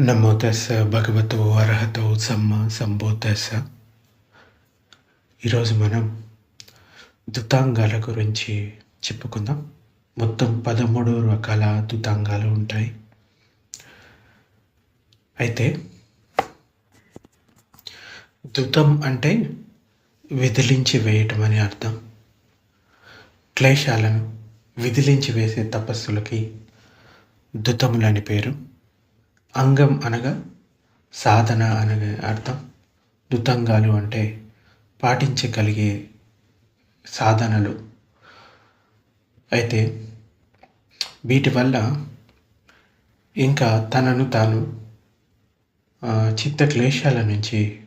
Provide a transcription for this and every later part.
నమో తెస్స భగవతో అర్హతో సమ్మ సంబోధస్స ఈరోజు మనం దుతాంగాల గురించి చెప్పుకుందాం. మొత్తం పదమూడు రకాల దుతాంగాలు ఉంటాయి. అయితే దుతం అంటే విదిలించి వేయటం అని అర్థం. క్లేశాలను విదిలించి వేసే తపస్సులకి దుతములని పేరు. అంగం అనగా సాధన అనగా అర్థం. దుతంగాలు అంటే పాటించగలిగే సాధనలు. అయితే వీటి వల్ల ఇంకా తనను తాను చిత్త క్లేశాల నుంచి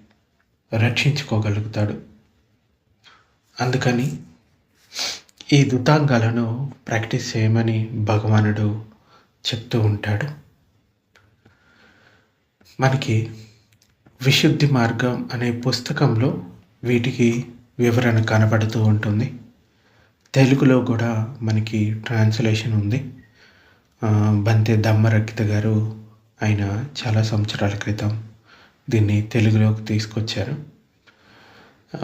రక్షించుకోగలుగుతాడు. అందుకని ఈ దుతాంగాలను ప్రాక్టీస్ చేయమని భగవానుడు చెప్తూ ఉంటాడు. మనకి విశుద్ధి మార్గం అనే పుస్తకంలో వీటికి వివరణ కనబడుతూ ఉంటుంది. తెలుగులో కూడా మనకి ట్రాన్స్లేషన్ ఉంది. బంతే దమ్మరక్కిత గారు ఆయన చాలా సంవత్సరాల క్రితం దీన్ని తెలుగులోకి తీసుకొచ్చారు.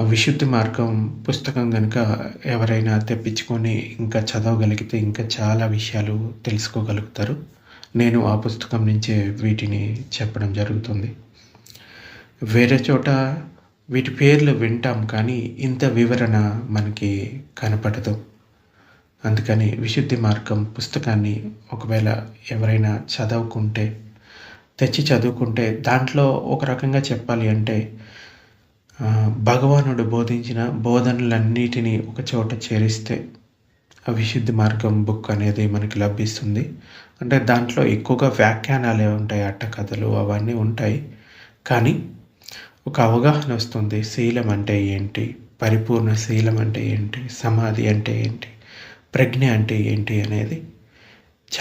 విశుద్ధి మార్గం పుస్తకం కనుక ఎవరైనా తెప్పించుకొని ఇంకా చదవగలిగితే ఇంకా చాలా విషయాలు తెలుసుకోగలుగుతారు. నేను ఆ పుస్తకం నుంచే వీటిని చెప్పడం జరుగుతుంది. వేరే చోట వీటి పేర్లు వింటాం కానీ ఇంత వివరణ మనకి కనపడదు. అందుకని విశుద్ధి మార్గం పుస్తకాన్ని ఒకవేళ ఎవరైనా చదువుకుంటే తెచ్చి చదువుకుంటే దాంట్లో ఒక రకంగా చెప్పాలి అంటే భగవానుడు బోధించిన బోధనలన్నిటినీ ఒక చోట చేరిస్తే విశుద్ధి మార్గం బుక్ అనేది మనకి లభిస్తుంది. అంటే దాంట్లో ఎక్కువగా వ్యాఖ్యానాలే ఉంటాయి అట్టకథలు అవన్నీ ఉంటాయి. కానీ ఒక అవగాహన వస్తుంది. శీలం అంటే ఏంటి? పరిపూర్ణ శీలం అంటే ఏంటి? సమాధి అంటే ఏంటి? ప్రజ్ఞ అంటే ఏంటి అనేది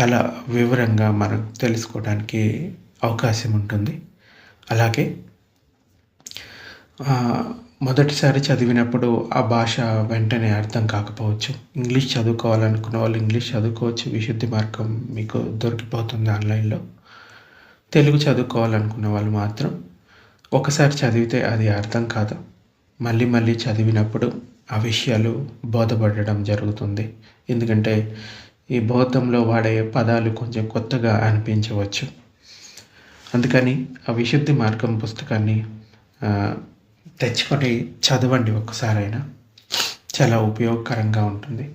చాలా వివరంగా మనం తెలుసుకోవడానికి అవకాశం ఉంటుంది. అలాగే మొదటిసారి చదివినప్పుడు ఆ భాష వెంటనే అర్థం కాకపోవచ్చు. ఇంగ్లీష్ చదువుకోవాలనుకున్న వాళ్ళు ఇంగ్లీష్ చదువుకోవచ్చు. విశుద్ధి మార్గం మీకు దొరికిపోతుంది ఆన్లైన్లో. తెలుగు చదువుకోవాలనుకున్న వాళ్ళు మాత్రం ఒకసారి చదివితే అది అర్థం కాదు. మళ్ళీ మళ్ళీ చదివినప్పుడు ఆ విషయాలు బోధపడడం జరుగుతుంది. ఎందుకంటే ఈ బౌద్ధంలో వాడే పదాలు కొంచెం కొత్తగా అనిపించవచ్చు. అందుకని ఆ విశుద్ధి మార్గం పుస్తకాన్ని తెచ్చుకొని చదవండి ఒక్కసారైనా. చాలా ఉపయోగకరంగా ఉంటుంది.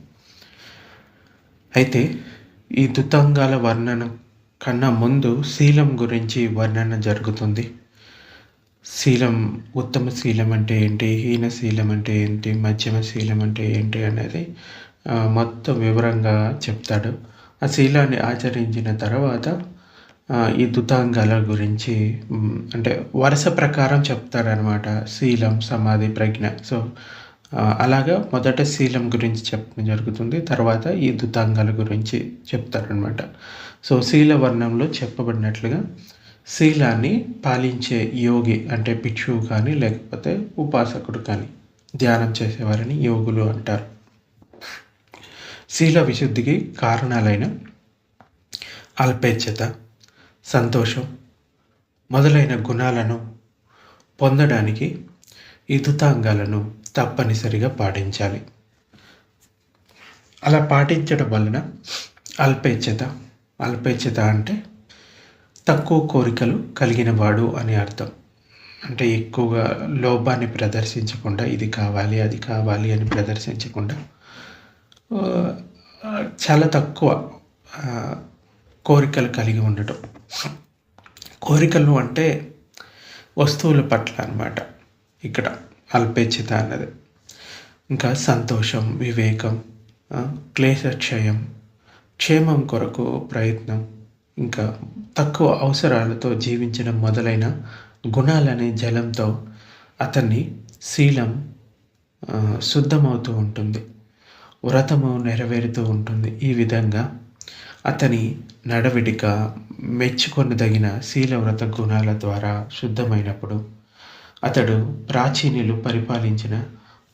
అయితే ఈ దుతంగాల వర్ణన కన్నా ముందు శీలం గురించి వర్ణన జరుగుతుంది. శీలం ఉత్తమ శీలం అంటే ఏంటి? హీన శీలం అంటే ఏంటి? మధ్యమ శీలం అంటే ఏంటి అనేది మొత్తం వివరంగా చెప్తాడు. ఆ శీలాన్ని ఆచరించిన తర్వాత ఈ దుతాంగాల గురించి అంటే వరుస ప్రకారం చెప్తారనమాట శీలం సమాధి ప్రజ్ఞ. సో అలాగా మొదట శీలం గురించి చెప్పడం జరుగుతుంది. తర్వాత ఈ దుతాంగాల గురించి చెప్తారనమాట సో శీల వర్ణంలో చెప్పబడినట్లుగా శీలాన్ని పాలించే యోగి అంటే భిక్షువు కానీ లేకపోతే ఉపాసకుడు కానీ ధ్యానం చేసేవారిని యోగులు అంటారు. శీల విశుద్ధికి కారణాలైన అల్పేచ్ఛత సంతోషం మొదలైన గుణాలను పొందడానికి ఈ దుతాంగాలను తప్పనిసరిగా పాటించాలి. అలా పాటించడం వలన అల్పేచ్ఛత అల్పేచ్ఛత అంటే తక్కువ కోరికలు కలిగిన వాడు అని అర్థం. అంటే ఎక్కువగా లోపాన్ని ప్రదర్శించకుండా ఇది కావాలి అది కావాలి అని ప్రదర్శించకుండా చాలా తక్కువ కోరికలు కలిగి ఉండటం. కోరికలు అంటే వస్తువుల పట్ల అనమాట ఇక్కడ అల్పేచ్ఛత అన్నది. ఇంకా సంతోషం వివేకం క్లేశక్షయం క్షేమం కొరకు ప్రయత్నం ఇంకా తక్కువ అవసరాలతో జీవించడం మొదలైన గుణాలనే జలంతో అతన్ని శీలం శుద్ధమవుతూ ఉంటుంది. వ్రతము నెరవేరుతూ ఉంటుంది. ఈ విధంగా అతని నడవిడిక మెచ్చుకొనదగిన శీలవ్రత గుణాల ద్వారా శుద్ధమైనప్పుడు అతడు ప్రాచీనులు పరిపాలించిన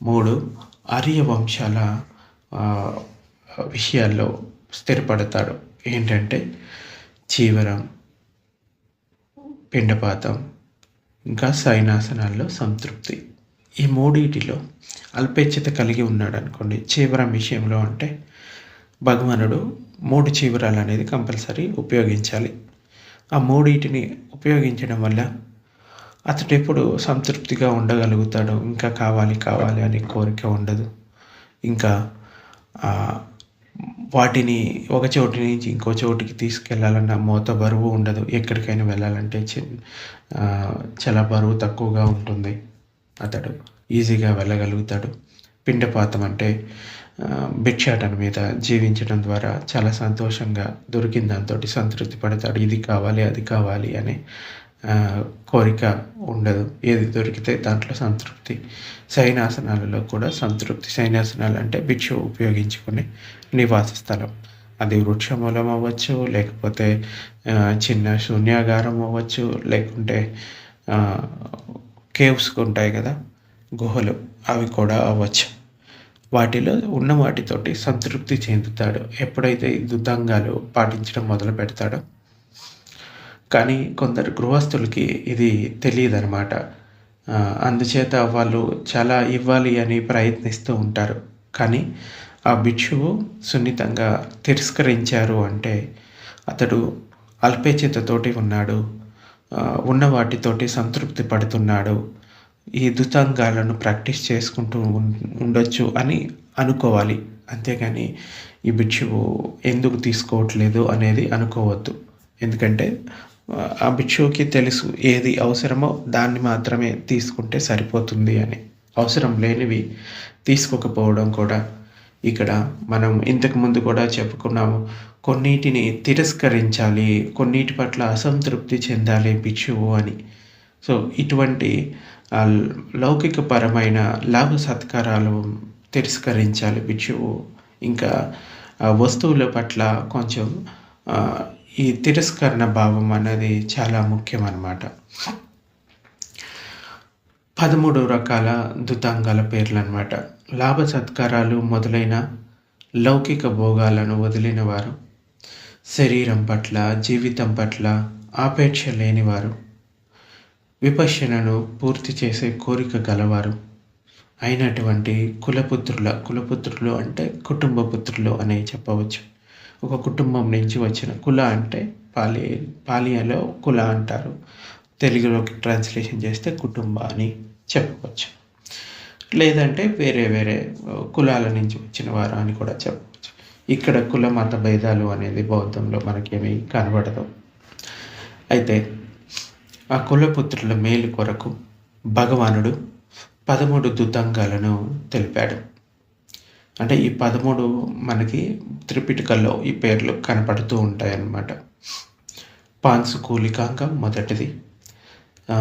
మూడు ఆర్య వంశాల విషయాల్లో స్థిరపడతాడు. ఏంటంటే చీవరం పిండపాతం ఇంకా సైనాసనాల్లో సంతృప్తి. ఈ మూడిటిలో అల్పేచ్ఛత కలిగి ఉన్నాడు అనుకోండి చీవరం విషయంలో అంటే భగవానుడు మూడు చీవరాలు అనేది కంపల్సరీ ఉపయోగించాలి. ఆ మూడింటిని ఉపయోగించడం వల్ల అతడు ఎప్పుడు సంతృప్తిగా ఉండగలుగుతాడు ఇంకా కావాలి కావాలి అనే కోరిక ఉండదు. ఇంకా వాటిని ఒక చోటు నుంచి ఇంకో చోటికి తీసుకెళ్ళాలన్న మోత బరువు ఉండదు. ఎక్కడికైనా వెళ్ళాలంటే చాలా బరువు తక్కువగా ఉంటుంది అతడు. ఈజీగా వెళ్ళగలుగుతాడు. పిండపాతం అంటే భిక్షాటన మీద జీవించడం ద్వారా చాలా సంతోషంగా దొరికిన దాంతో సంతృప్తి పడతాడు. ఇది కావాలి అది కావాలి అనే కోరిక ఉండదు. ఏది దొరికితే దాంట్లో సంతృప్తి. శయనాసనాలలో కూడా సంతృప్తి. శయనాసనాలు అంటే భిక్ష ఉపయోగించుకునే నివాస స్థలం. అది వృక్షమూలం అవ్వచ్చు లేకపోతే చిన్న శూన్యాగారం అవ్వచ్చు లేకుంటే కేవ్స్ ఉంటాయి కదా గుహలు అవి కూడా అవ్వచ్చు. వాటిలో ఉన్న వాటితోటి సంతృప్తి చెందుతాడు. ఎప్పుడైతే దుద్దంగాలు పాటించడం మొదలు పెడతాడో. కానీ కొందరు గృహస్థులకి ఇది తెలియదన్నమాట. అందుచేత వాళ్ళు చాలా ఇవ్వాలి అని ప్రయత్నిస్తూ ఉంటారు. కానీ ఆ భిక్షువు సున్నితంగా తిరస్కరించారు అంటే అతడు అల్పేచ్ఛతతోటి ఉన్నాడు. ఉన్న వాటితోటి సంతృప్తి పడుతున్నాడు. ఈ దుతాంగాలను ప్రాక్టీస్ చేసుకుంటూ ఉండొచ్చు అని అనుకోవాలి. అంతేగాని ఈ భిక్షువు ఎందుకు తీసుకోవట్లేదు అనేది అనుకోవద్దు. ఎందుకంటే ఆ భిక్షువుకి తెలుసు ఏది అవసరమో దాన్ని మాత్రమే తీసుకుంటే సరిపోతుంది అని. అవసరం లేనివి తీసుకోకపోవడం కూడా ఇక్కడ మనం ఇంతకుముందు కూడా చెప్పుకున్నాము. కొన్నిటిని తిరస్కరించాలి కొన్నిటి పట్ల అసంతృప్తి చెందాలి భిక్షువు అని. సో ఇటువంటి లౌకికపరమైన లాభ సత్కారాలు తిరస్కరించాలి భిక్షువు ఇంకా వస్తువుల పట్ల కొంచెం ఈ తిరస్కరణ భావం అనేది చాలా ముఖ్యం అన్నమాట పదమూడు రకాల దుతాంగాల పేర్లు అనమాట లాభ సత్కారాలు మొదలైన లౌకిక భోగాలను వదిలిన వారు శరీరం పట్ల జీవితం పట్ల ఆపేక్ష లేనివారు విపశ్యనను పూర్తి చేసే కోరిక గలవారు. అయినటువంటి కులపుత్రుల కులపుత్రులు అంటే కుటుంబ పుత్రులు అని చెప్పవచ్చు. ఒక కుటుంబం నుంచి వచ్చిన కుల అంటే పాలి పాలియాలో కుల అంటారు. తెలుగులోకి ట్రాన్స్లేషన్ చేస్తే కుటుంబ అని చెప్పవచ్చు. లేదంటే వేరే వేరే కులాల నుంచి వచ్చిన వారు అని కూడా చెప్పవచ్చు. ఇక్కడ కుల మత భేదాలు అనేది బౌద్ధంలో మనకేమీ కనబడదు. అయితే ఆ కులపుత్రుల మేలు కొరకు భగవానుడు పదమూడు దుతంగాలను తెలిపాడు. అంటే ఈ పదమూడు మనకి త్రిపిటికల్లో ఈ పేర్లు కనపడుతూ ఉంటాయి అన్నమాట పాన్సుకూలికాంగం మొదటిది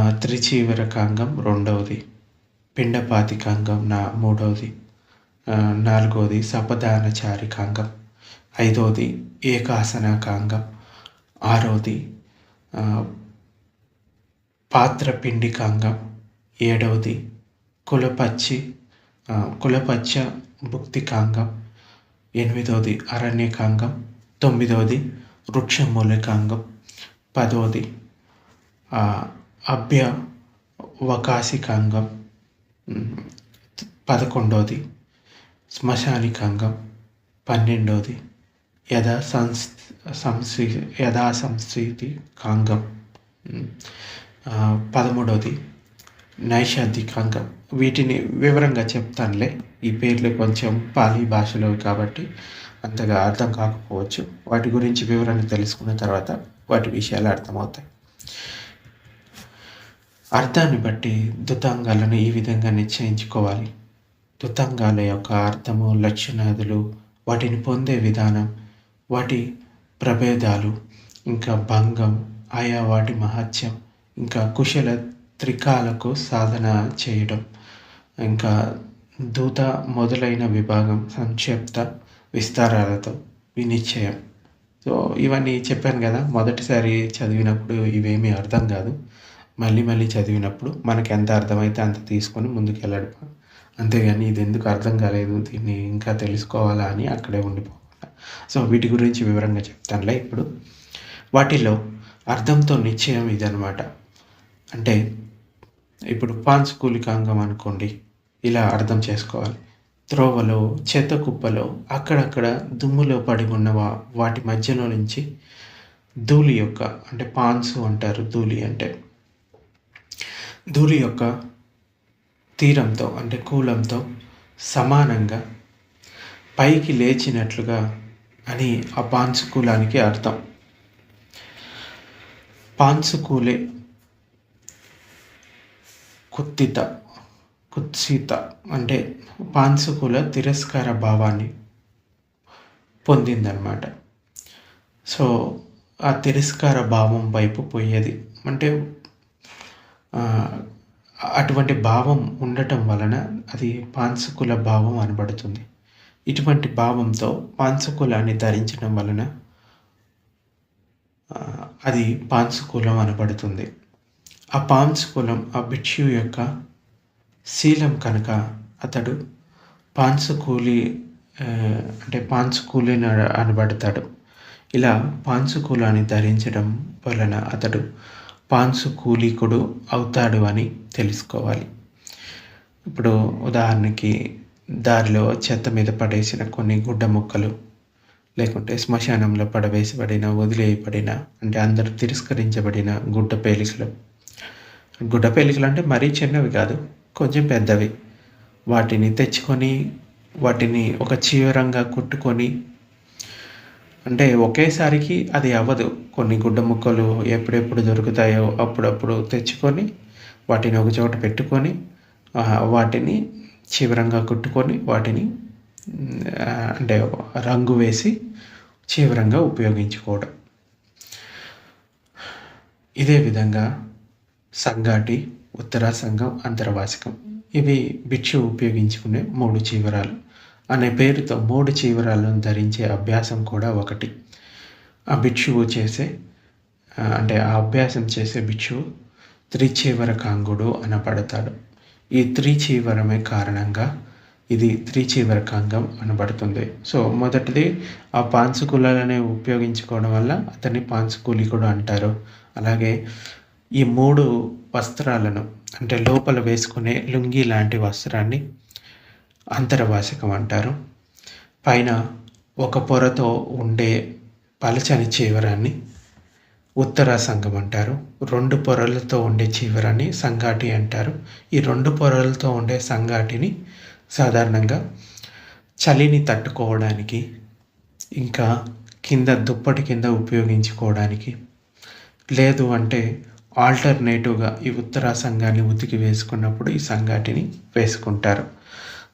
త్రిచీవరకాంగం రెండవది. పిండపాతికాంగం నా మూడవది. నాలుగవది సపదానచారికాంగం. ఐదవది ఏకాసనకాంగం. ఆరవది పాత్ర పిండికాంగం ఏడవది కులపచ్చి కులపచ్చ భుక్తికాంగం. ఎనిమిదవది అరణ్యకాంగం. తొమ్మిదవది వృక్షమూలికాంగం. పదవది అభ్య వకాసికాంగం పదకొండవది శ్మశానికాంగం. పన్నెండవది యథా సంస్ సంస్కృ యథా సంస్కృతి కాంగం పదమూడవది నైషాధికాంగం వీటిని వివరంగా చెప్తానులే. ఈ పేర్లు కొంచెం పాలీ భాషలో కాబట్టి అంతగా అర్థం కాకపోవచ్చు. వాటి గురించి వివరణ తెలుసుకున్న తర్వాత వాటి విషయాలు అర్థమవుతాయి. అర్థాన్ని బట్టి దుతాంగాలను ఈ విధంగా నిశ్చయించుకోవాలి. దుతాంగాల యొక్క అర్థము లక్షణాదులు వాటిని పొందే విధానం వాటి ప్రభేదాలు ఇంకా భంగం ఆయా వాటి మహత్యం ఇంకా కుశల త్రికాలకు సాధన చేయడం ఇంకా దూత మొదలైన విభాగం సంక్షిప్త విస్తారాలతో వినిశ్చయం సో ఇవన్నీ చెప్పాను కదా మొదటిసారి చదివినప్పుడు ఇవేమీ అర్థం కాదు. మళ్ళీ మళ్ళీ చదివినప్పుడు మనకి ఎంత అర్థమైతే అంత తీసుకొని ముందుకు వెళ్ళడం అంతేగాని ఇది ఎందుకు అర్థం కాలేదు దీన్ని ఇంకా తెలుసుకోవాలా అని అక్కడే ఉండిపోకుండా. సో వీటి గురించి వివరంగా చెప్తానులే ఇప్పుడు. వాటిలో అర్థంతో నిశ్చయం ఇదనమాట అంటే ఇప్పుడు పాంచుకూలికాంగం అనుకోండి ఇలా అర్థం చేసుకోవాలి. త్రోవలో చెత్త కుప్పలో అక్కడక్కడ దుమ్ములో పడి ఉన్న వాటి మధ్యలో నుంచి ధూళి యొక్క అంటే పాన్సు అంటారు ధూళి అంటే. ధూళి యొక్క తీరంతో అంటే కూలంతో సమానంగా పైకి లేచినట్లుగా అని ఆ పాన్సుకూలానికి అర్థం. పాన్సుకూలే కుత్తిత కుత్సిత అంటే పాన్సుకుల తిరస్కార భావాన్ని పొందిందనమాట సో ఆ తిరస్కార భావం వైపు పోయేది. అంటే అటువంటి భావం ఉండటం వలన అది పాన్సుకుల భావం అనబడుతుంది. ఇటువంటి భావంతో పాన్సుకులాన్ని ధరించడం వలన అది పాన్సుకులం అనబడుతుంది. ఆ పాన్సుకులం ఆ భిక్షు యొక్క శీలం కనుక అతడు పాన్సుకూలి అంటే పాన్సుకూలి అనబడతాడు. ఇలా పాన్సుకూలాన్ని ధరించడం వలన అతడు పాన్సు కూలీకుడు అవుతాడు అని తెలుసుకోవాలి. ఇప్పుడు ఉదాహరణకి దారిలో చెత్త మీద పడేసిన కొన్ని గుడ్డ ముక్కలు లేకుంటే శ్మశానంలో పడవేసబడిన వదిలేయబడిన అంటే అందరూ తిరస్కరించబడిన గుడ్డ పేలికలు గుడ్డ పేలికలు అంటే మరీ చిన్నవి కాదు కొంచెం పెద్దవి. వాటిని తెచ్చుకొని వాటిని ఒక చీవరంగా కుట్టుకొని అంటే ఒకేసారికి అది అవ్వదు. కొన్ని గుడ్డ ముక్కలు ఎప్పుడెప్పుడు దొరుకుతాయో అప్పుడప్పుడు తెచ్చుకొని వాటిని ఒక చోట పెట్టుకొని వాటిని చీవరంగా కుట్టుకొని వాటిని అంటే రంగు వేసి చీవరంగా ఉపయోగించుకోవడం. ఇదే విధంగా సంఘాటి ఉత్తరా సంఘం అంతర్వాసికం ఇవి భిక్షు ఉపయోగించుకునే మూడు చీవరాలు. అనే పేరుతో మూడు చీవరాలను ధరించే అభ్యాసం కూడా ఒకటి. ఆ భిక్షువు చేసే అంటే ఆ అభ్యాసం చేసే భిక్షువు త్రిచీవర కాంగుడు అనబడతాడు. ఈ త్రిచీవరమే కారణంగా ఇది త్రిచీవర కాంగం అనబడుతుంది. సో మొదటిది ఆ పాన్సుకులనే ఉపయోగించుకోవడం వల్ల అతన్ని పాన్సుకూలికుడు అంటారు. అలాగే ఈ మూడు వస్త్రాలను అంటే లోపల వేసుకునే లుంగి లాంటి వస్త్రాన్ని అంతర్వాసికం అంటారు. పైన ఒక పొరతో ఉండే పలచని చీవరాన్ని ఉత్తర సంఘం అంటారు. రెండు పొరలతో ఉండే చీవరాన్ని సంగాటి అంటారు. ఈ రెండు పొరలతో ఉండే సంగాటిని సాధారణంగా చలిని తట్టుకోవడానికి ఇంకా కింద దుప్పటి కింద ఉపయోగించుకోవడానికి లేదు అంటే ఆల్టర్నేటివ్గా ఈ ఉత్తర సంఘాన్ని ఉతికి వేసుకున్నప్పుడు ఈ సంఘాటిని వేసుకుంటారు.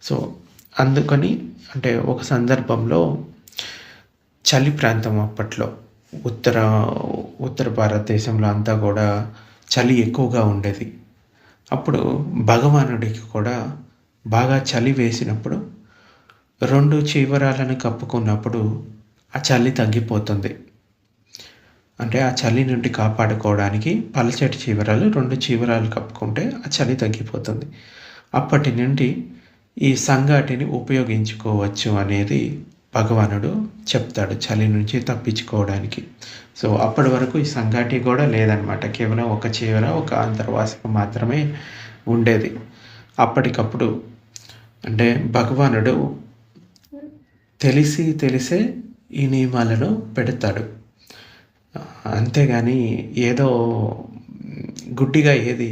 సో అందుకని అంటే ఒక సందర్భంలో చలి ప్రాంతం అప్పట్లో ఉత్తర ఉత్తర భారతదేశంలో అంతా కూడా చలి ఎక్కువగా ఉండేది. అప్పుడు భగవానుడికి కూడా బాగా చలి వేసినప్పుడు రెండు చీవరాలను కప్పుకున్నప్పుడు ఆ చలి తగ్గిపోతుంది. అంటే ఆ చలి నుండి కాపాడుకోవడానికి పలచటి చీవరాలు రెండు చీవరాలు కప్పుకుంటే ఆ చలి తగ్గిపోతుంది. అప్పటి నుండి ఈ సంగాటిని ఉపయోగించుకోవచ్చు అనేది భగవానుడు చెప్తాడు చలి నుంచి తప్పించుకోవడానికి. సో అప్పటి వరకు ఈ సంగాటి కూడా లేదనమాట కేవలం ఒక చీవర ఒక అంతర్వాసిక మాత్రమే ఉండేది. అప్పటికప్పుడు అంటే భగవానుడు తెలిసి తెలిసే ఈ నియమాలను పెడతాడు. అంతేగాని ఏదో గుడ్డిగా ఏది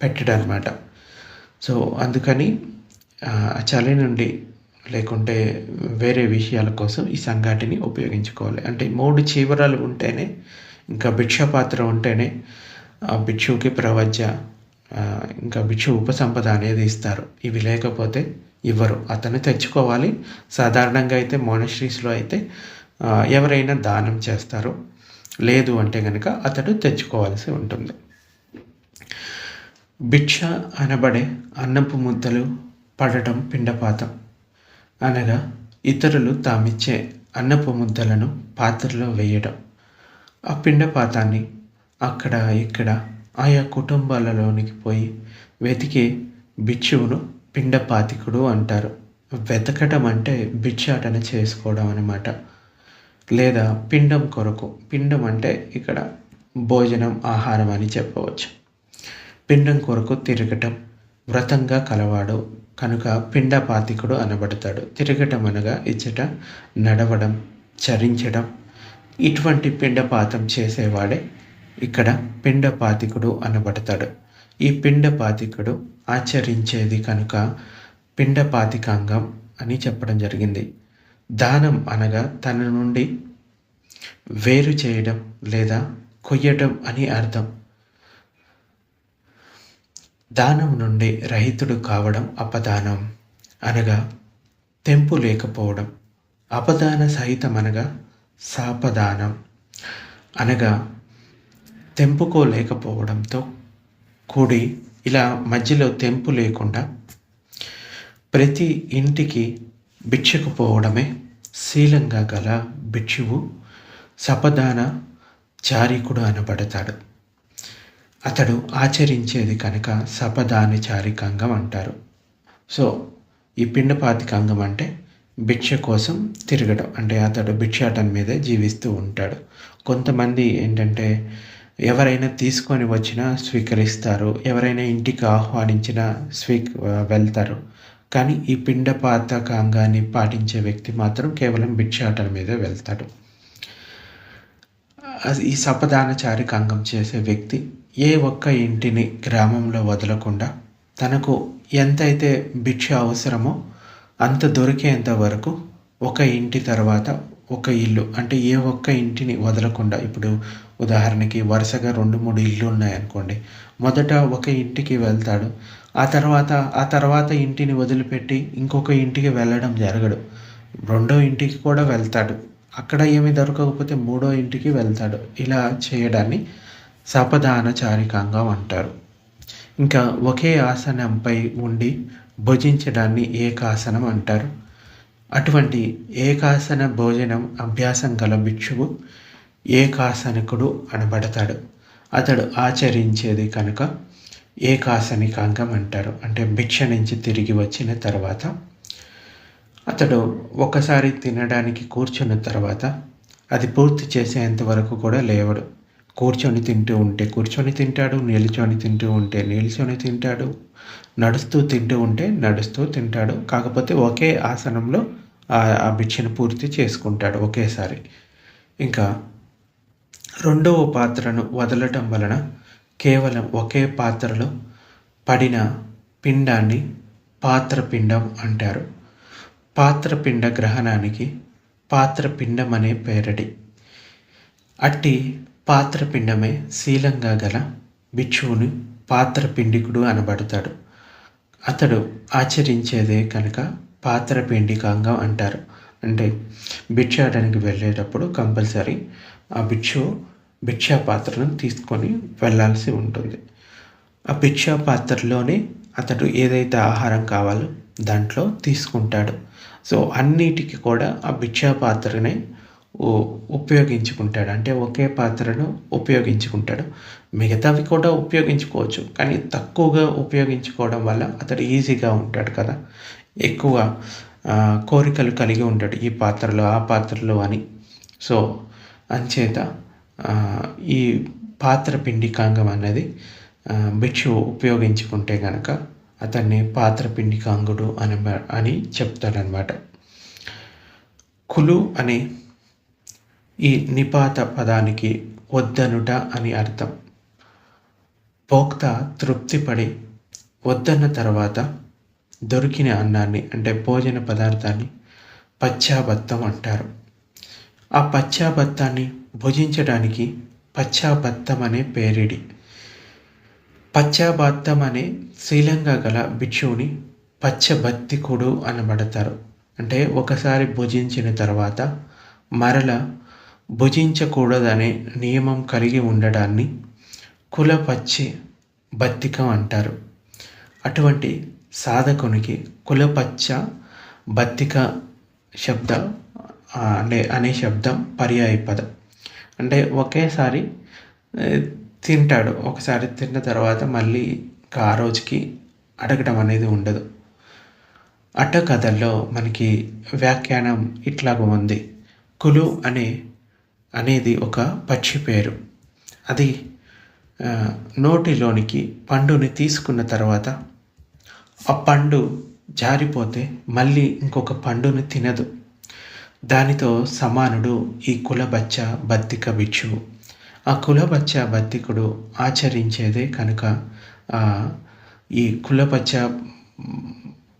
పెట్టడనమాట. సో అందుకని చలి నుండి లేకుంటే వేరే విషయాల కోసం ఈ సంఘాటిని ఉపయోగించుకోవాలి. అంటే మూడు చీవరాలు ఉంటేనే ఇంకా భిక్షపాత్ర ఉంటేనే ఆ భిక్షువుకి ప్రవజ్య ఇంకా భిక్షు ఉపసంపద అనేది ఇస్తారు. ఇవి లేకపోతే ఇవ్వరు. అతను తెచ్చుకోవాలి. సాధారణంగా అయితే మోనస్ట్రీస్లో అయితే ఎవరైనా దానం చేస్తారు. లేదు అంటే కనుక అతడు తెచ్చుకోవాల్సి ఉంటుంది. భిక్ష అనబడే అన్నపు ముద్దలు పడటం పిండపాతం. అనగా ఇతరులు తామిచ్చే అన్నపు ముద్దలను పాత్రలో వేయడం ఆ పిండపాతాన్ని అక్కడ ఇక్కడ ఆయా కుటుంబాలలోనికి పోయి వెతికే భిక్షువును పిండపాతికుడు అంటారు. వెతకడం అంటే భిక్షాటన చేసుకోవడం అనమాట లేదా పిండం కొరకు. పిండం అంటే ఇక్కడ భోజనం ఆహారం అని చెప్పవచ్చు. పిండం కొరకు తిరగటం. వ్రతంగా కలవాడు కనుక పిండపాతికుడు అనబడతాడు. తిరగటం అనగా ఇచ్చట నడవడం చరించడం ఇటువంటి పిండపాతం చేసేవాడే ఇక్కడ పిండపాతికుడు అనబడతాడు. ఈ పిండపాతికుడు ఆచరించేది కనుక పిండపాతికాంగం అని చెప్పడం జరిగింది. దానం అనగా తన నుండి వేరు చేయడం లేదా కొయ్యడం అని అర్థం. దానం నుండి రహితుడు కావడం అపదానం అనగా తెంపు లేకపోవడం. అపదాన సహితం అనగా సాపదానం అనగా తెంపుకోలేకపోవడంతో కూడి ఇలా మధ్యలో తెంపు లేకుండా ప్రతి ఇంటికి బిచ్చకుపోవడమే శీలంగా గల భిక్షువు సపదాన చారికుడు అనబడతాడు. అతడు ఆచరించేది కనుక సపదాని చారికాంగం అంటారు. సో ఈ పిండపాతికాంగం అంటే భిక్ష కోసం తిరగడం. అంటే అతడు భిక్షాటం మీదే జీవిస్తూ ఉంటాడు. కొంతమంది ఏంటంటే ఎవరైనా తీసుకొని వచ్చినా స్వీకరిస్తారు. ఎవరైనా ఇంటికి ఆహ్వానించినా స్వీ వెళ్తారు. కానీ ఈ పిండపాతకాంగాన్ని పాటించే వ్యక్తి మాత్రం కేవలం భిక్షాటన మీదే వెళ్తాడు. ఈ సపదానచారి కంగం చేసే వ్యక్తి ఏ ఒక్క ఇంటిని గ్రామంలో వదలకుండా తనకు ఎంతైతే భిక్ష అవసరమో అంత దొరికేంత వరకు ఒక ఇంటి తర్వాత ఒక ఇల్లు అంటే ఏ ఒక్క ఇంటిని వదలకుండా ఇప్పుడు ఉదాహరణకి వరుసగా రెండు మూడు ఇల్లు ఉన్నాయనుకోండి మొదట ఒక ఇంటికి వెళ్తాడు. ఆ తర్వాత ఆ తర్వాత ఇంటిని వదిలిపెట్టి ఇంకొక ఇంటికి వెళ్ళడం జరగడు. రెండో ఇంటికి కూడా వెళ్తాడు. అక్కడ ఏమి దొరకకపోతే మూడో ఇంటికి వెళ్తాడు. ఇలా చేయడాన్ని సపదానచారికంగా అంటారు. ఇంకా ఒకే ఆసనంపై ఉండి భుజించడాన్ని ఏకాసనం అంటారు. అటువంటి ఏకాసన భోజనం అభ్యాసం గల భిక్షువు ఏకాసనకుడు అనబడతాడు. అతడు ఆచరించేది కనుక ఏకాసనికాంగం అంటారు. అంటే భిక్ష నుంచి తిరిగి వచ్చిన తర్వాత అతడు ఒకసారి తినడానికి కూర్చున్న తర్వాత అది పూర్తి చేసేంత వరకు కూడా లేవడు. కూర్చొని తింటూ ఉంటే కూర్చొని తింటాడు నిల్చొని తింటూ ఉంటే నిల్చొని తింటాడు నడుస్తూ తింటూ ఉంటే నడుస్తూ తింటాడు. కాకపోతే ఒకే ఆసనంలో ఆ భిక్షను పూర్తి చేసుకుంటాడు ఒకేసారి. ఇంకా రెండవ పాత్రను వదలటం వలన కేవలం ఒకే పాత్రలో పడిన పిండాన్ని పాత్రపిండం అంటారు. పాత్రపిండ గ్రహణానికి పాత్రపిండం అనే పేరటి. అట్టి పాత్రపిండమే శీలంగా గల భిక్షువుని పాత్రపిండికుడు అనబడతాడు. అతడు ఆచరించేదే కనుక పాత్రపిండికాంగం అంటారు. అంటే భిక్షాటానికి వెళ్ళేటప్పుడు కంపల్సరీ ఆ భిక్షు భిక్షాపాత్రను తీసుకొని వెళ్ళాల్సి ఉంటుంది. ఆ భిక్షా పాత్రలోనే అతడు ఏదైతే ఆహారం కావాలో దాంట్లో తీసుకుంటాడు. సో అన్నిటికీ కూడా ఆ భిక్షాపాత్రనే ఉపయోగించుకుంటాడు. అంటే ఒకే పాత్రను ఉపయోగించుకుంటాడు. మిగతావి కూడా ఉపయోగించుకోవచ్చు. కానీ తక్కువగా ఉపయోగించుకోవడం వల్ల అతడు ఈజీగా ఉంటాడు కదా. ఎక్కువ కోరికలు కలిగి ఉంటాడు ఈ పాత్రలో ఆ పాత్రలో అని. సో అంచేత ఈ పాత్ర పిండికాంగం అనేది భిక్షు ఉపయోగించుకుంటే కనుక అతన్ని పాత్రపిండి పిండికాంగుడు అని అని చెప్తాడనమాట కులు అనే ఈ నిపాత పదానికి వద్దనుట అని అర్థం. పోక్త తృప్తిపడి వద్దన్న తర్వాత దొరికిన అన్నాన్ని అంటే భోజన పదార్థాన్ని పచ్చాబత్తం అంటారు. ఆ పచ్చాబత్తాన్ని భుజించడానికి పచ్చాబత్తం అనే పేరిడి. పచ్చాబత్తం అనే శ్రీలంక గల భిక్షువుని పచ్చబత్తికుడు అనబడతారు. అంటే ఒకసారి భుజించిన తర్వాత మరల భుజించకూడదనే నియమం కలిగి ఉండడాన్ని కులపచ్చి బత్తికం అంటారు. అటువంటి సాధకునికి కులపచ్చ బత్తిక శబ్దం అనే అనే శబ్దం పర్యాయ పదం అంటే ఒకేసారి తింటాడు. ఒకసారి తిన్న తర్వాత మళ్ళీ ఇంకా ఆ రోజుకి అడగడం అనేది ఉండదు. అట్ట కథల్లో మనకి వ్యాఖ్యానం ఇట్లాగ ఉంది. కులు అనే అనేది ఒక పక్షి పేరు. అది నోటిలోనికి పండుని తీసుకున్న తర్వాత ఆ పండు జారిపోతే మళ్ళీ ఇంకొక పండుని తినదు. దానితో సమానుడు ఈ కులబచ్చ బద్దిక బిచ్చు ఆ కులబచ్చ బద్దికుడు ఆచరించేదే కనుక ఈ కులపచ్చ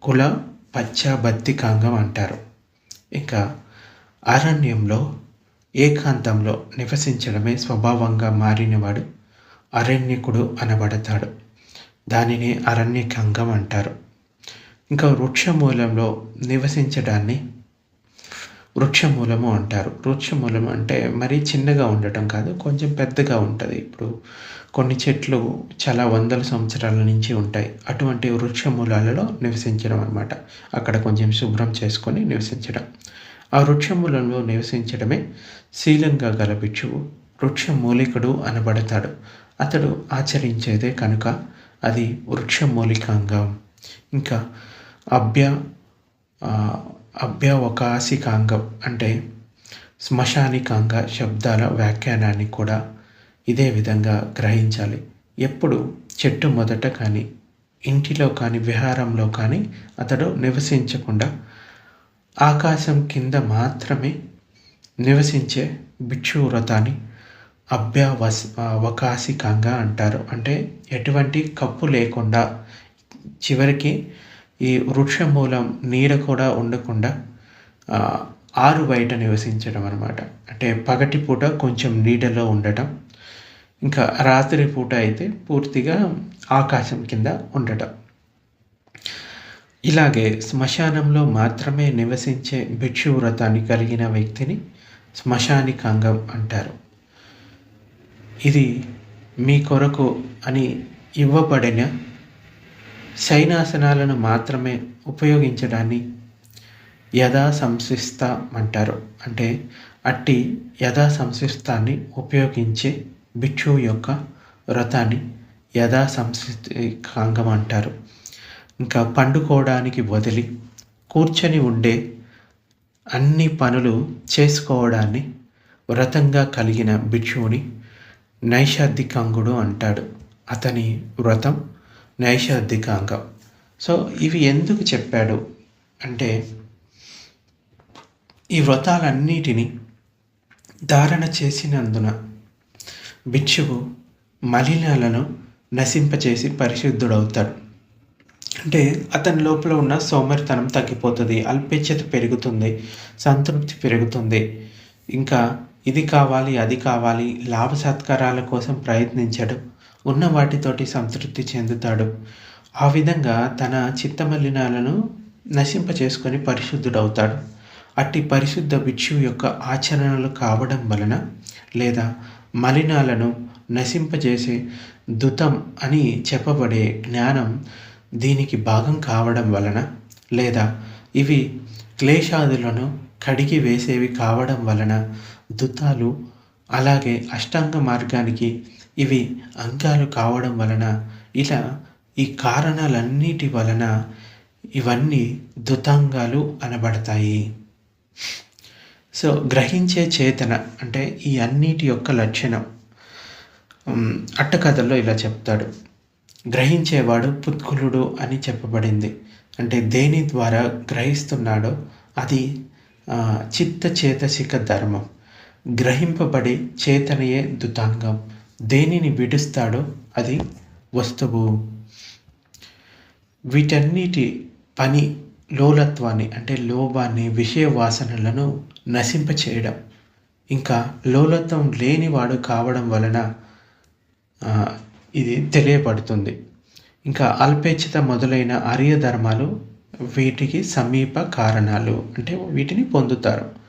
కుల పచ్చ బద్దికాంగం అంటారు. ఇంకా అరణ్యంలో ఏకాంతంలో నివసించడమే స్వభావంగా మారినవాడు అరణ్యకుడు అనబడతాడు. దానిని అరణ్యకంగం అంటారు. ఇంకా వృక్షమూలంలో నివసించడాన్ని వృక్షమూలము అంటారు. వృక్షమూలం అంటే మరీ చిన్నగా ఉండటం కాదు కొంచెం పెద్దగా ఉంటుంది. ఇప్పుడు కొన్ని చెట్లు చాలా వందల సంవత్సరాల నుంచి ఉంటాయి. అటువంటి వృక్షమూలాలలో నివసించడం అనమాట అక్కడ కొంచెం శుభ్రం చేసుకొని నివసించడం. ఆ వృక్షమూలంలో నివసించడమే శీలంగా గల భిక్షువు వృక్షమూలికుడు అనబడతాడు. అతడు ఆచరించేదే కనుక అది వృక్షమూలికాంగం. ఇంకా అభ్య అభ్యవకాశికాంగం అంటే శ్మశానికాంగ శబ్దాల వ్యాఖ్యానాన్ని కూడా ఇదే విధంగా గ్రహించాలి. ఎప్పుడు చెట్టు మొదట కానీ ఇంటిలో కానీ విహారంలో కానీ అతడు నివసించకుండా ఆకాశం కింద మాత్రమే నివసించే భిక్షువ్రతాన్ని అభ్యావస్ అవకాశికంగా అంటారు. అంటే ఎటువంటి కప్పు లేకుండా చివరికి ఈ వృక్షమూలం నీడ కూడా ఉండకుండా ఆరు బయట నివసించడం అనమాట అంటే పగటి పూట కొంచెం నీడలో ఉండటం ఇంకా రాత్రి పూట అయితే పూర్తిగా ఆకాశం కింద ఉండటం. ఇలాగే శ్మశానంలో మాత్రమే నివసించే భిక్షు వ్రతాన్ని కలిగిన వ్యక్తిని శ్మశానికాంగం అంటారు. ఇది మీ కొరకు అని ఇవ్వబడిన శైనాసనాలను మాత్రమే ఉపయోగించడాన్ని యథా అంటారు అంటే అట్టి యథా సంశిస్తాన్ని ఉపయోగించే భిక్షువు యొక్క వ్రతాన్ని యథా సంశికాంగం అంటారు ఇంకా పండుకోవడానికి వదిలి కూర్చొని ఉండే అన్ని పనులు చేసుకోవడాన్ని వ్రతంగా కలిగిన భిక్షువుని నైషాద్ధికాంగుడు అంటాడు. అతని వ్రతం నైషాధికాంగం సో ఇవి ఎందుకు చెప్పాడు? అంటే ఈ వ్రతాలన్నిటిని ధారణ చేసినందున భిక్షువు మలినాలను నశింపచేసి పరిశుద్ధుడవుతాడు. అంటే అతని లోపల ఉన్న సోమరితనం తగ్గిపోతుంది అల్పేచ్ఛత పెరుగుతుంది సంతృప్తి పెరుగుతుంది. ఇంకా ఇది కావాలి అది కావాలి లాభ సత్కారాల కోసం ప్రయత్నించడు. ఉన్న వాటితోటి సంతృప్తి చెందుతాడు. ఆ విధంగా తన చిత్తమలినాలను నశింప చేసుకొని పరిశుద్ధుడవుతాడు. అట్టి పరిశుద్ధ భిక్షు యొక్క ఆచరణలు కావడం వలన లేదా మలినాలను నశింపజేసే దుతం అని చెప్పబడే జ్ఞానం దీనికి భాగం కావడం వలన లేదా ఇవి క్లేశాదులను కడిగి వేసేవి కావడం వలన దుతాలు అలాగే అష్టాంగ మార్గానికి ఇవి అంకాలు కావడం వలన ఇలా ఈ కారణాలన్నిటి వలన ఇవన్నీ దుతాంగాలు అనబడతాయి. సో గ్రహించే చేతన అంటే ఈ అన్నిటి యొక్క లక్షణం. అట్టకథల్లో ఇలా చెప్తాడు. గ్రహించేవాడు పుత్కులుడు అని చెప్పబడింది. అంటే దేని ద్వారా గ్రహిస్తున్నాడో అది చిత్త చేతసిక ధర్మం. గ్రహింపబడి చేతనయే దుతాంగం. దేనిని విడుస్తాడో అది వస్తువు. వీటన్నిటి పని లోలత్వాన్ని అంటే లోభాన్ని విషయ వాసనలను నశింపచేయడం. ఇంకా లోలత్వం లేనివాడు కావడం వలన ఇది తెలియబడుతుంది. ఇంకా అల్పేచ్ఛత మొదలైన ఆర్య ధర్మాలు వీటికి సమీప కారణాలు అంటే వీటిని పొందుతారు.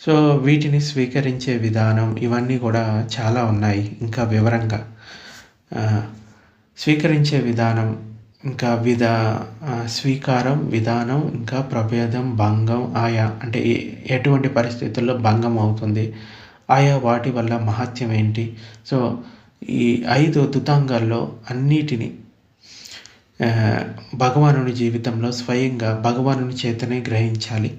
సో వీటిని స్వీకరించే విధానం ఇవన్నీ కూడా చాలా ఉన్నాయి ఇంకా వివరంగా. స్వీకరించే విధానం ఇంకా విధ స్వీకారం విధానం ఇంకా ప్రభేదం భంగం ఆయా అంటే ఎటువంటి పరిస్థితుల్లో భంగం అవుతుంది ఆయా వాటి వల్ల మహత్యం ఏంటి? సో ఈ ఐదు దుతాంగాల్లో అన్నిటినీ భగవానుని జీవితంలో స్వయంగా భగవానుని చేతనే గ్రహించాలి.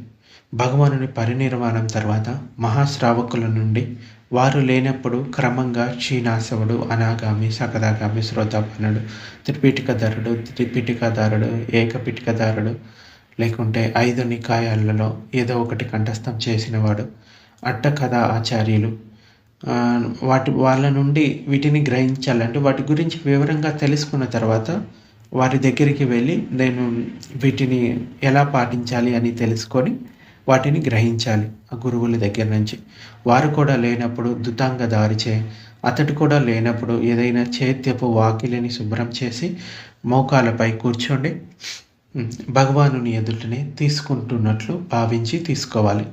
భగవానుని పరినిర్వాణం తర్వాత మహాశ్రావకుల నుండి వారు లేనప్పుడు క్రమంగా క్షీణాసవుడు అనాగామి సకదాగామి శ్రోతాపనుడు త్రిపీఠికధరుడు త్రిపీఠికదారుడు ఏకపీఠికదారుడు లేకుంటే ఐదు నికాయాలలో ఏదో ఒకటి కంఠస్థం చేసినవాడు అట్ట కథ ఆచార్యులు వాటి వాళ్ళ నుండి వీటిని గ్రహించాలంటే వాటి గురించి వివరంగా తెలుసుకున్న తర్వాత వారి దగ్గరికి వెళ్ళి నేను వీటిని ఎలా పాటించాలి అని తెలుసుకొని వాటిని గ్రహించాలి ఆ గురువుల దగ్గర నుంచి. వారు కూడా లేనప్పుడు దుతాంగ దారిచే అతడు కూడా లేనప్పుడు ఏదైనా చేత్యపు వాకిలిని శుభ్రం చేసి మోకాలపై కూర్చోండి. భగవానుని ఎదుటనే తీసుకుంటున్నట్లు భావించి తీసుకోవాలి.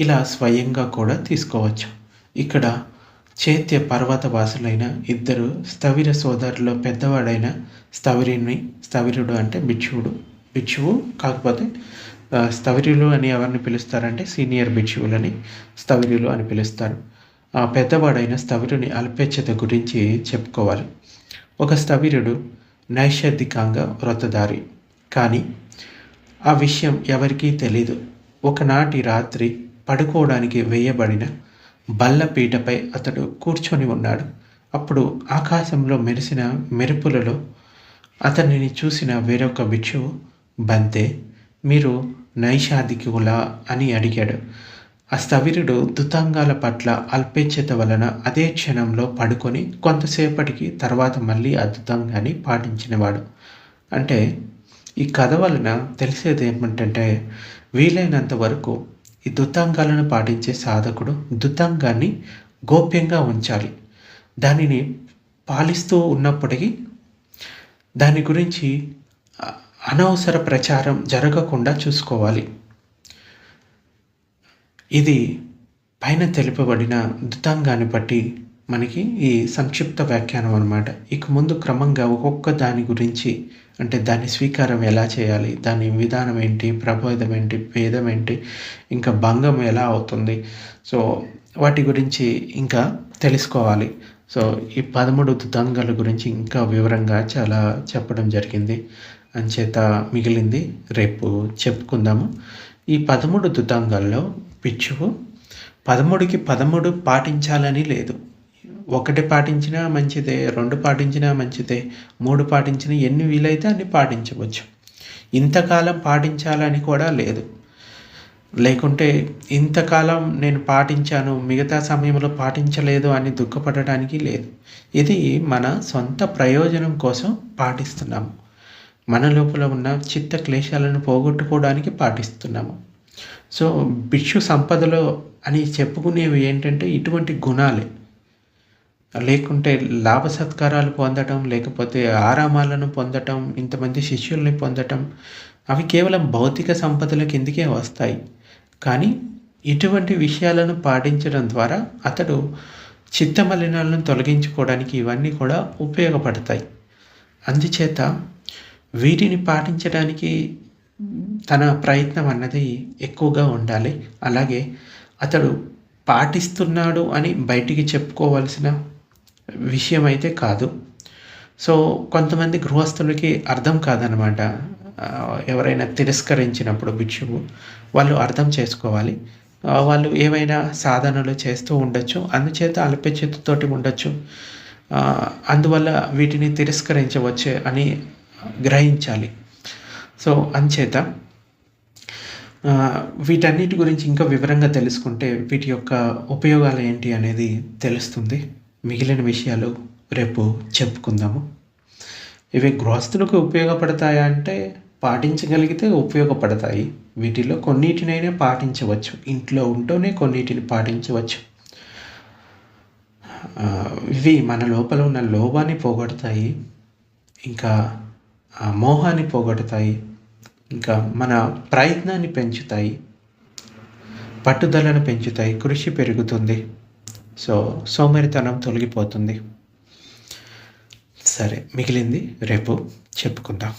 ఇలా స్వయంగా కూడా తీసుకోవచ్చు. ఇక్కడ చైత్య పర్వతవాసులైన ఇద్దరు స్థవిర సోదరులో పెద్దవాడైన స్థవిరిని స్థవిరుడు అంటే భిక్షువుడు భిక్షువు కాకపోతే స్థవిరులు అని ఎవరిని పిలుస్తారంటే సీనియర్ భిక్షువులని స్థవిరులు అని పిలుస్తారు. ఆ పెద్దవాడైన స్థవిరుని అల్పేచ్ఛత గురించి చెప్పుకోవాలి. ఒక స్థవిరుడు నైషధికంగా వ్రతదారి కానీ ఆ విషయం ఎవరికీ తెలీదు. ఒకనాటి రాత్రి పడుకోవడానికి వేయబడిన బల్లపీటపై అతడు కూర్చొని ఉన్నాడు. అప్పుడు ఆకాశంలో మెరిసిన మెరుపులలో అతనిని చూసిన వేరొక బిక్షువు బంతే మీరు నైషాధికులా అని అడిగాడు. ఆ స్థవిరుడు దుతాంగాల పట్ల అల్పేచ్ఛత వలన అదే క్షణంలో పడుకొని కొంతసేపటికి తర్వాత మళ్ళీ అద్భుతంగాని పాటించినవాడు. అంటే ఈ కథ వలన తెలిసేది ఏమిటంటే వీలైనంత వరకు ఈ దుతాంగాలను పాటించే సాధకుడు దుతాంగాన్ని గోప్యంగా ఉంచాలి. దానిని పాలిస్తూ ఉన్నప్పటికీ దాని గురించి అనవసర ప్రచారం జరగకుండా చూసుకోవాలి. ఇది పైన తెలుపబడిన దుతాంగాన్ని బట్టి మనకి ఈ సంక్షిప్త వ్యాఖ్యానం అనమాట ఇక ముందు క్రమంగా ఒక్కొక్క దాని గురించి అంటే దాని స్వీకారం ఎలా చేయాలి దాని విధానం ఏంటి ప్రబోధం ఏంటి భేదం ఏంటి ఇంకా భంగం ఎలా అవుతుంది సో వాటి గురించి ఇంకా తెలుసుకోవాలి. సో ఈ పదమూడు దుతాంగాల గురించి ఇంకా వివరంగా చాలా చెప్పడం జరిగింది. అంచేత మిగిలింది. రేపు చెప్పుకుందాము. ఈ పదమూడు దుతాంగాల్లో పిచ్చువు పదమూడుకి పదమూడు పాటించాలని లేదు. ఒకటి పాటించినా మంచిదే రెండు పాటించినా మంచిదే మూడు పాటించినా ఎన్ని వీలైతే అన్ని పాటించవచ్చు. ఇంతకాలం పాటించాలని కూడా లేదు. లేకుంటే ఇంతకాలం నేను పాటించాను మిగతా సమయంలో పాటించలేదు అని దుఃఖపడటానికి లేదు. ఇది మన సొంత ప్రయోజనం కోసం పాటిస్తున్నాము. మన లోపల ఉన్న చిత్త క్లేశాలను పోగొట్టుకోవడానికి పాటిస్తున్నాము. సో భిక్షు సంపదలో అని చెప్పుకునేవి ఏంటంటే ఇటువంటి గుణాలే. లేకుంటే లాభ సత్కారాలు పొందటం లేకపోతే ఆరామాలను పొందటం ఇంతమంది శిష్యుల్ని పొందటం అవి కేవలం భౌతిక సంపదల కిందికే వస్తాయి? కానీ ఇటువంటి విషయాలను పాటించడం ద్వారా అతడు చిత్తమలినాలను తొలగించుకోవడానికి ఇవన్నీ కూడా ఉపయోగపడతాయి. అందుచేత వీటిని పాటించడానికి తన ప్రయత్నం అన్నది ఎక్కువగా ఉండాలి. అలాగే అతడు పాటిస్తున్నాడు అని బయటికి చెప్పుకోవాల్సిన విషయం అయితే కాదు. సో కొంతమంది గృహస్థులకి అర్థం కాదనమాట ఎవరైనా తిరస్కరించినప్పుడు భిక్షువు వాళ్ళు అర్థం చేసుకోవాలి. వాళ్ళు ఏవైనా సాధనలు చేస్తూ ఉండొచ్చు. అందుచేత అల్పచేతతోటి ఉండొచ్చు. అందువల్ల వీటిని తిరస్కరించవచ్చు అని గ్రహించాలి. సో అంచేత వీటన్నిటి గురించి ఇంకా వివరంగా తెలుసుకుంటే వీటి యొక్క ఉపయోగాలు ఏంటి అనేది తెలుస్తుంది. మిగిలిన విషయాలు రేపు చెప్పుకుందాము. ఇవి గృహస్థులకు ఉపయోగపడతాయా అంటే పాటించగలిగితే ఉపయోగపడతాయి. వీటిలో కొన్నిటినైనా పాటించవచ్చు. ఇంట్లో ఉంటూనే కొన్నిటిని పాటించవచ్చు. ఇవి మన లోపల ఉన్న లోభాన్ని పోగొడతాయి. ఇంకా మోహాన్ని పోగొడతాయి ఇంకా మన ప్రయత్నాన్ని పెంచుతాయి పట్టుదలను పెంచుతాయి కృషి పెరుగుతుంది. సో సోమరితనం తొలగిపోతుంది. సరే మిగిలింది రేపు చెప్పుకుందాం.